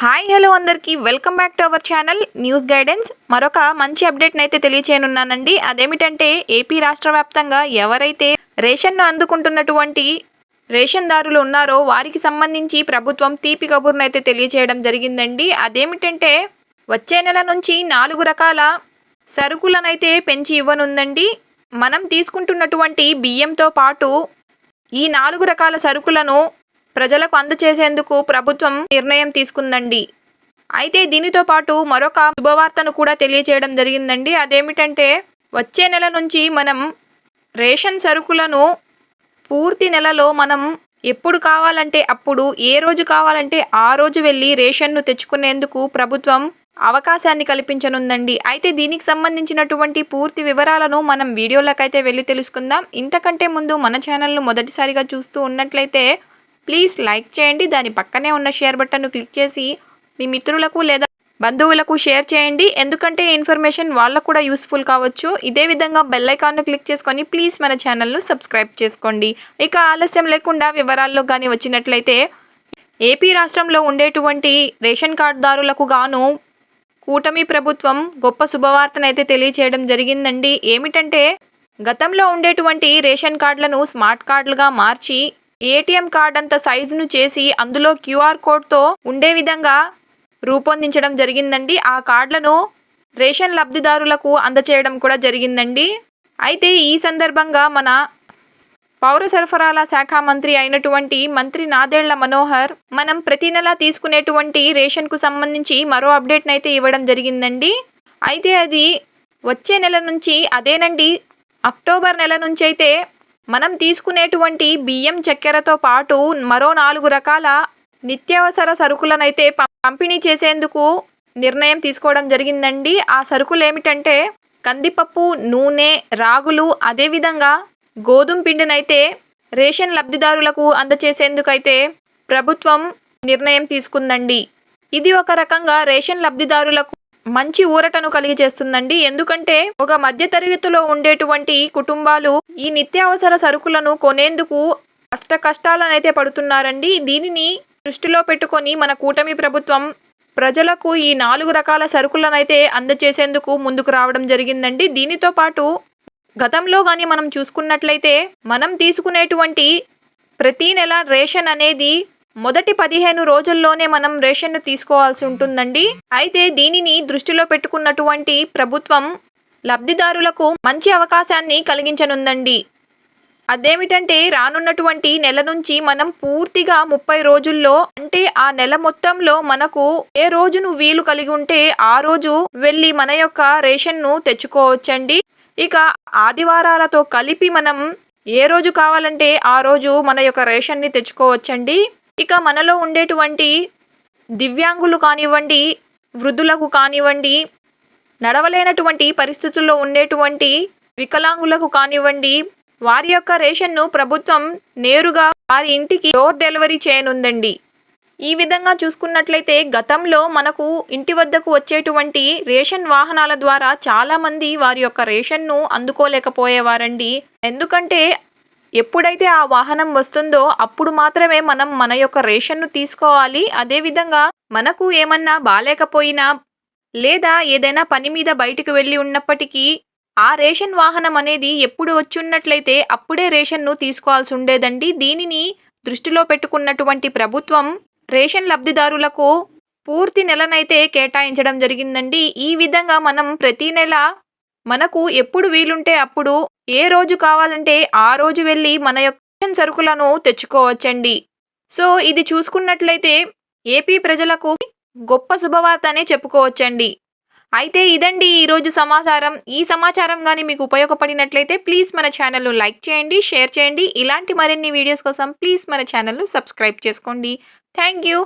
Hi hello అందరికీ. Welcome back to our channel news guidance. మరొక మంచి అప్డేట్ని అయితే తెలియచేయనున్నానండి. అదేమిటంటే ఏపీ రాష్ట్ర వ్యాప్తంగా ఎవరైతే రేషన్ను అందుకుంటున్నటువంటి రేషన్ దారులు ఉన్నారో వారికి సంబంధించి ప్రభుత్వం తీపి కబుర్ను అయితే తెలియచేయడం జరిగిందండి. అదేమిటంటే వచ్చే నెల నుంచి నాలుగు రకాల సరుకులనైతే పెంచి ఇవ్వనుందండి. మనం తీసుకుంటున్నటువంటి బియ్యంతో పాటు ఈ నాలుగు రకాల సరుకులను ప్రజలకు అందచేసేందుకు ప్రభుత్వం నిర్ణయం తీసుకుందండి. అయితే దీనితో పాటు మరొక శుభవార్తను కూడా తెలియచేయడం జరిగిందండి. అదేమిటంటే వచ్చే నెల నుంచి మనం రేషన్ సరుకులను పూర్తి నెలలో మనం ఎప్పుడు కావాలంటే అప్పుడు ఏ రోజు కావాలంటే ఆ రోజు వెళ్ళి రేషన్ను తెచ్చుకునేందుకు ప్రభుత్వం అవకాశాన్ని కల్పించనుందండి. అయితే దీనికి సంబంధించినటువంటి పూర్తి వివరాలను మనం వీడియోలకైతే వెళ్ళి తెలుసుకుందాం. ఇంతకంటే ముందు మన ఛానల్ను మొదటిసారిగా చూస్తూ ఉన్నట్లయితే ప్లీజ్ లైక్ చేయండి. దాని పక్కనే ఉన్న షేర్ బటన్ను క్లిక్ చేసి మీ మిత్రులకు లేదా బంధువులకు షేర్ చేయండి. ఎందుకంటే ఈ ఇన్ఫర్మేషన్ వాళ్ళకు కూడా యూస్ఫుల్ కావచ్చు. ఇదే విధంగా బెల్ ఐకాన్ను క్లిక్ చేసుకొని ప్లీజ్ మన ఛానల్ను సబ్స్క్రైబ్ చేసుకోండి. ఇక ఆలస్యం లేకుండా వివరాల్లో కానీ వచ్చినట్లయితే ఏపీ రాష్ట్రంలో ఉండేటువంటి రేషన్ కార్డుదారులకు గాను కూటమి ప్రభుత్వం గొప్ప శుభవార్తనైతే తెలియచేయడం జరిగిందండి. ఏమిటంటే గతంలో ఉండేటువంటి రేషన్ కార్డులను స్మార్ట్ కార్డులుగా మార్చి ఏటీఎం కార్డ్ అంత సైజును చేసి అందులో క్యూఆర్ కోడ్తో ఉండే విధంగా రూపొందించడం జరిగిందండి. ఆ కార్డులను రేషన్ లబ్ధిదారులకు అందచేయడం కూడా జరిగిందండి. అయితే ఈ సందర్భంగా మన పౌర సరఫరాల శాఖ మంత్రి అయినటువంటి మంత్రి నాదేళ్ళ మనోహర్ మనం ప్రతి నెల తీసుకునేటువంటి రేషన్కు సంబంధించి మరో అప్డేట్ని అయితే ఇవ్వడం జరిగిందండి. అయితే అది వచ్చే నెల నుంచి అదేనండి అక్టోబర్ నెల నుంచి అయితే మనం తీసుకునేటువంటి బియ్యం చక్కెరతో పాటు మరో నాలుగు రకాల నిత్యావసర సరుకులనైతే పంపిణీ చేసేందుకు నిర్ణయం తీసుకోవడం జరిగిందండి. ఆ సరుకులు ఏమిటంటే కందిపప్పు నూనె రాగులు అదేవిధంగా గోధుమ పిండినైతే రేషన్ లబ్ధిదారులకు అందచేసేందుకైతే ప్రభుత్వం నిర్ణయం తీసుకుందండి. ఇది ఒక రకంగా రేషన్ లబ్ధిదారులకు మంచి ఊరటను కలిగి చేస్తుందండి. ఎందుకంటే ఒక మధ్యతరగతిలో ఉండేటువంటి కుటుంబాలు ఈ నిత్యావసర సరుకులను కొనేందుకు కష్ట కష్టాలనైతే పడుతున్నారండి. దీనిని దృష్టిలో పెట్టుకొని మన కూటమి ప్రభుత్వం ప్రజలకు ఈ నాలుగు రకాల సరుకులనైతే అందచేసేందుకు ముందుకు రావడం జరిగిందండి. దీనితో పాటు గతంలో కానీ మనం చూసుకున్నట్లయితే మనం తీసుకునేటువంటి ప్రతి నెల రేషన్ అనేది మొదటి పదిహేను రోజుల్లోనే మనం రేషన్ను తీసుకోవాల్సి ఉంటుందండి. అయితే దీనిని దృష్టిలో పెట్టుకున్నటువంటి ప్రభుత్వం లబ్ధిదారులకు మంచి అవకాశాన్ని కలిగించనుందండి. అదేమిటంటే రానున్నటువంటి నెల నుంచి మనం పూర్తిగా ముప్పై రోజుల్లో అంటే ఆ నెల మొత్తంలో మనకు ఏ రోజును వీలు కలిగి ఉంటే ఆ రోజు వెళ్ళి మన యొక్క రేషన్ను తెచ్చుకోవచ్చండి. ఇక ఆదివారాలతో కలిపి మనం ఏ రోజు కావాలంటే ఆ రోజు మన యొక్క రేషన్ని తెచ్చుకోవచ్చండి. ఇక మనలో ఉండేటువంటి దివ్యాంగులు కానివ్వండి వృద్ధులకు కానివ్వండి నడవలేనటువంటి పరిస్థితుల్లో ఉండేటువంటి వికలాంగులకు కానివ్వండి వారి యొక్క రేషన్ను ప్రభుత్వం నేరుగా వారి ఇంటికి డోర్ డెలివరీ చేయనుందండి. ఈ విధంగా చూసుకున్నట్లయితే గతంలో మనకు ఇంటి వద్దకు వచ్చేటువంటి రేషన్ వాహనాల ద్వారా చాలామంది వారి యొక్క రేషన్ను అందుకోలేకపోయేవారండి. ఎందుకంటే ఎప్పుడైతే ఆ వాహనం వస్తుందో అప్పుడు మాత్రమే మనం మన యొక్క రేషన్ను తీసుకోవాలి. అదేవిధంగా మనకు ఏమన్నా బాలేకపోయినా లేదా ఏదైనా పని మీద బయటకు వెళ్ళి ఉన్నప్పటికీ ఆ రేషన్ వాహనం అనేది ఎప్పుడు వచ్చున్నట్లయితే అప్పుడే రేషన్ను తీసుకోవాల్సి ఉండేదండి. దీనిని దృష్టిలో పెట్టుకున్నటువంటి ప్రభుత్వం రేషన్ లబ్ధిదారులకు పూర్తి నెలనైతే కేటాయించడం జరిగిందండి. ఈ విధంగా మనం ప్రతి నెల మనకు ఎప్పుడు వీలుంటే అప్పుడు ఏ రోజు కావాలంటే ఆ రోజు వెళ్ళి మన యొక్క సరుకులను తెచ్చుకోవచ్చండి. సో ఇది చూసుకున్నట్లయితే ఏపీ ప్రజలకు గొప్ప శుభవార్త అనే చెప్పుకోవచ్చండి. అయితే ఇదండి ఈరోజు సమాచారం. ఈ సమాచారం కానీ మీకు ఉపయోగపడినట్లయితే ప్లీజ్ మన ఛానల్ను లైక్ చేయండి షేర్ చేయండి. ఇలాంటి మరిన్ని వీడియోస్ కోసం ప్లీజ్ మన ఛానల్ను సబ్స్క్రైబ్ చేసుకోండి. Thank you.